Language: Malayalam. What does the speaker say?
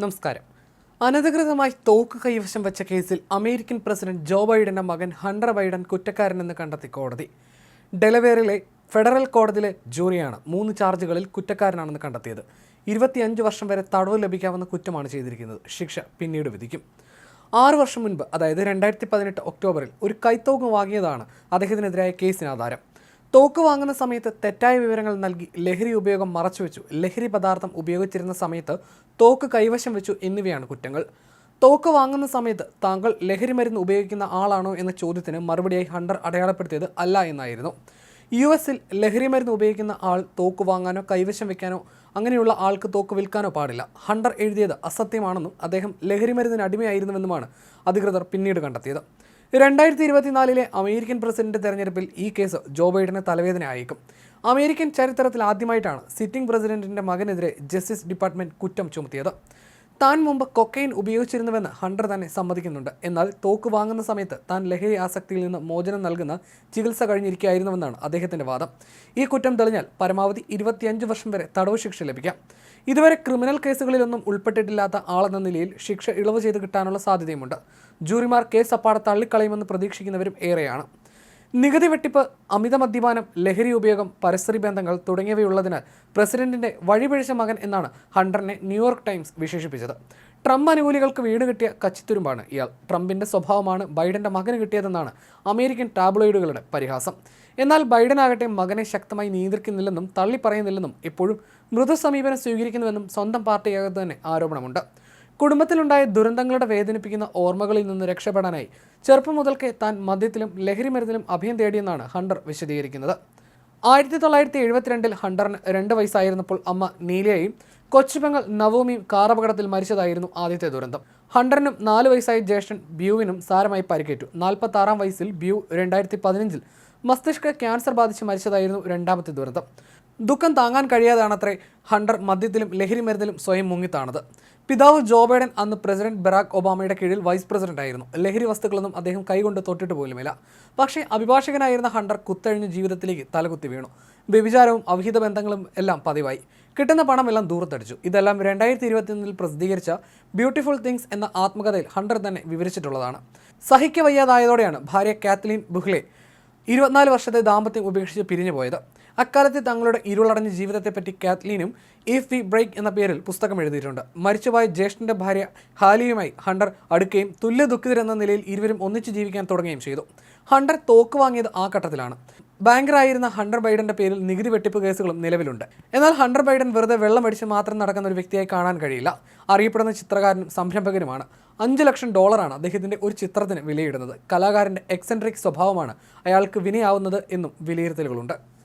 നമസ്കാരം. അനധികൃതമായി തോക്ക് കൈവശം വെച്ച കേസിൽ അമേരിക്കൻ പ്രസിഡന്റ് ജോ ബൈഡന്റെ മകൻ ഹണ്ടർ ബൈഡൻ കുറ്റക്കാരനെന്ന് കണ്ടെത്തി കോടതി. ഡെലവേറിലെ ഫെഡറൽ കോടതിയിലെ ജൂറിയാണ് മൂന്ന് ചാർജുകളിൽ കുറ്റക്കാരനാണെന്ന് കണ്ടെത്തിയത്. ഇരുപത്തിയഞ്ച് വർഷം വരെ തടവ് ലഭിക്കാവുന്ന കുറ്റമാണ് ചെയ്തിരിക്കുന്നത്. ശിക്ഷ പിന്നീട് വിധിക്കും. ആറ് വർഷം മുൻപ് അതായത് രണ്ടായിരത്തി പതിനെട്ട് ഒക്ടോബറിൽ ഒരു കൈത്തോക്ക് വാങ്ങിയതാണ് അദ്ദേഹത്തിനെതിരായ കേസിന് ആധാരം. തോക്ക് വാങ്ങുന്ന സമയത്ത് തെറ്റായ വിവരങ്ങൾ നൽകി ലഹരി ഉപയോഗം മറച്ചുവെച്ചു ലഹരി പദാർത്ഥം ഉപയോഗിച്ചിരുന്ന സമയത്ത് തോക്ക് കൈവശം വെച്ചു എന്നിവയാണ് കുറ്റങ്ങൾ. തോക്ക് വാങ്ങുന്ന സമയത്ത് താങ്കൾ ലഹരി മരുന്ന് ഉപയോഗിക്കുന്ന ആളാണോ എന്ന ചോദ്യത്തിന് മറുപടിയായി ഹണ്ടർ അടയാളപ്പെടുത്തിയത് അല്ല എന്നായിരുന്നു. യു എസിൽ ലഹരി മരുന്ന് ഉപയോഗിക്കുന്ന ആൾ തോക്ക് വാങ്ങാനോ കൈവശം വെക്കാനോ അങ്ങനെയുള്ള ആൾക്ക് തോക്ക് വിൽക്കാനോ പാടില്ല. ഹണ്ടർ എഴുതിയത് അസത്യമാണെന്നും അദ്ദേഹം ലഹരി മരുന്നിന് അടിമയായിരുന്നുവെന്നുമാണ് അധികൃതർ പിന്നീട് കണ്ടെത്തിയത്. രണ്ടായിരത്തി ഇരുപത്തിനാലിലെ അമേരിക്കൻ പ്രസിഡന്റ് തെരഞ്ഞെടുപ്പിൽ ഈ കേസ് ജോ ബൈഡന് തലവേദന ആയേക്കും. അമേരിക്കൻ ചരിത്രത്തിൽ ആദ്യമായിട്ടാണ് സിറ്റിംഗ് പ്രസിഡന്റിന്റെ മകനെതിരെ ജസ്റ്റിസ് ഡിപ്പാർട്ട്മെന്റ് കുറ്റം ചുമത്തിയത്. താൻ മുമ്പ് കൊക്കൈൻ ഉപയോഗിച്ചിരുന്നുവെന്ന് ഹണ്ടർ തന്നെ സമ്മതിക്കുന്നുണ്ട്. എന്നാൽ തോക്ക് വാങ്ങുന്ന സമയത്ത് താൻ ലഹരി ആസക്തിയിൽ നിന്ന് മോചനം നൽകുന്ന ചികിത്സ കഴിഞ്ഞിരിക്കുകയായിരുന്നുവെന്നാണ് അദ്ദേഹത്തിന്റെ വാദം. ഈ കുറ്റം തെളിഞ്ഞാൽ പരമാവധി ഇരുപത്തിയഞ്ച് വർഷം വരെ തടവ് ശിക്ഷ ലഭിക്കാം. ഇതുവരെ ക്രിമിനൽ കേസുകളിലൊന്നും ഉൾപ്പെട്ടിട്ടില്ലാത്ത ആളെന്ന നിലയിൽ ശിക്ഷ ഇളവ് ചെയ്ത് കിട്ടാനുള്ള സാധ്യതയുമുണ്ട്. ജൂറിമാർ കേസ് അപ്പാടെ തള്ളിക്കളയുമെന്ന് പ്രതീക്ഷിക്കുന്നവരും ഏറെയാണ്. നികുതി വെട്ടിപ്പ് അമിത മദ്യപാനം ലഹരി ഉപയോഗം പരസ്പര ബന്ധങ്ങൾ തുടങ്ങിയവയുള്ളതിനാൽ പ്രസിഡന്റിന്റെ വഴിപിഴച്ച മകൻ എന്നാണ് ഹണ്ടറിനെ ന്യൂയോർക്ക് ടൈംസ് വിശേഷിപ്പിച്ചത്. ട്രംപ് അനുകൂലികൾക്ക് വീട് കിട്ടിയ കച്ചിത്തുരുമ്പാണ് ഇയാൾ. ട്രംപിന്റെ സ്വഭാവമാണ് ബൈഡന്റെ മകന് കിട്ടിയതെന്നാണ് അമേരിക്കൻ ടാബ്ലോയിഡുകളുടെ പരിഹാസം. എന്നാൽ ബൈഡൻ ആകട്ടെ മകനെ ശക്തമായി നിയന്ത്രിക്കുന്നില്ലെന്നും തള്ളിപ്പറയുന്നില്ലെന്നും ഇപ്പോഴും മൃദു സമീപനം സ്വീകരിക്കുന്നുവെന്നും സ്വന്തം പാർട്ടിയകത്ത് തന്നെ ആരോപണമുണ്ട്. കുടുംബത്തിലുണ്ടായ ദുരന്തങ്ങളുടെ വേദനിപ്പിക്കുന്ന ഓർമ്മകളിൽ നിന്ന് രക്ഷപ്പെടാനായി ചെറുപ്പം മുതൽക്കേ താൻ മദ്യത്തിലും ലഹരി മരുന്നിലും അഭയം തേടിയെന്നാണ് ഹണ്ടർ വിശദീകരിക്കുന്നത്. ആയിരത്തി തൊള്ളായിരത്തി എഴുപത്തിരണ്ടിൽ ഹണ്ടറിന് രണ്ട് വയസ്സായിരുന്നപ്പോൾ അമ്മ നീലയെയും കൊച്ചുപെങ്ങൾ നവോമിയും കാർ അപകടത്തിൽ മരിച്ചതായിരുന്നു ആദ്യത്തെ ദുരന്തം. ഹണ്ടറിനും നാല് വയസ്സായ ജ്യേഷ്ഠൻ ബ്യൂവിനും സാരമായി പരിക്കേറ്റു. നാൽപ്പത്തി ആറാം വയസ്സിൽ ബ്യൂ രണ്ടായിരത്തി പതിനഞ്ചിൽ മസ്തിഷ്ക ക്യാൻസർ ബാധിച്ച് മരിച്ചതായിരുന്നു രണ്ടാമത്തെ ദുരന്തം. ദുഃഖം താങ്ങാൻ കഴിയാതാണത്രേ ഹണ്ടർ മദ്യത്തിലും ലഹരി മരുന്നിലും സ്വയം മുങ്ങിത്താണത് പിതാവ് ജോ ബൈഡൻ അന്ന് പ്രസിഡന്റ് ബറാക് ഒബാമയുടെ കീഴിൽ വൈസ് പ്രസിഡന്റ് ആയിരുന്നു. ലഹരി വസ്തുക്കളൊന്നും അദ്ദേഹം കൈകൊണ്ട് തൊട്ടിട്ട് പോലുമില്ല. പക്ഷേ അഭിഭാഷകനായിരുന്ന ഹണ്ടർ കുത്തഴിഞ്ഞ് ജീവിതത്തിലേക്ക് തലകുത്തി വീണു. വ്യഭിചാരവും അവിഹിത ബന്ധങ്ങളും എല്ലാം പതിവായി. കിട്ടുന്ന പണമെല്ലാം ദൂരത്തടിച്ചു. ഇതെല്ലാം രണ്ടായിരത്തി ഇരുപത്തിയൊന്നിൽ പ്രസിദ്ധീകരിച്ച ബ്യൂട്ടിഫുൾ തിങ്സ് എന്ന ആത്മകഥയിൽ ഹണ്ടർ തന്നെ വിവരിച്ചിട്ടുള്ളതാണ്. സഹിക്കവയ്യാതായതോടെയാണ് ഭാര്യ കാത്ലിൻ ബുഹ്ലെ ഇരുപത്തിനാല് വർഷത്തെ ദാമ്പത്യം ഉപേക്ഷിച്ച് പിരിഞ്ഞു പോയത് അക്കാലത്തെ തങ്ങളുടെ ഇരുളടഞ്ഞ ജീവിതത്തെപ്പറ്റി കാത്ലീനും ഇഫ് വി ബ്രേക്ക് എന്ന പേരിൽ പുസ്തകം എഴുതിയിട്ടുണ്ട്. മരിച്ചുപോയ ജ്യേഷ്ഠന്റെ ഭാര്യ ഹാലിയുമായി ഹണ്ടർ അടുക്കുകയും തുല്യ ദുഃഖിതരെന്ന നിലയിൽ ഇരുവരും ഒന്നിച്ച് ജീവിക്കാൻ തുടങ്ങുകയും ചെയ്തു. ഹണ്ടർ തോക്ക് വാങ്ങിയത് ആ ഘട്ടത്തിലാണ്. ബാങ്കറായിരുന്ന ഹണ്ടർ ബൈഡന്റെ പേരിൽ നികുതി വെട്ടിപ്പ് കേസുകളും നിലവിലുണ്ട്. എന്നാൽ ഹണ്ടർ ബൈഡൻ വെറുതെ വെള്ളം അടിച്ച് മാത്രം നടക്കുന്ന ഒരു വ്യക്തിയായി കാണാൻ കഴിയില്ല. അറിയപ്പെടുന്ന ചിത്രകാരനും സംരംഭകനുമാണ്. അഞ്ച് ലക്ഷം ഡോളറാണ് അദ്ദേഹത്തിന്റെ ഒരു ചിത്രത്തിന് വിലയിടുന്നത്. കലാകാരന്റെ എക്സെൻട്രിക് സ്വഭാവമാണ് അയാൾക്ക് വിനയാവുന്നത് എന്നും വിലയിരുത്തലുകളുണ്ട്.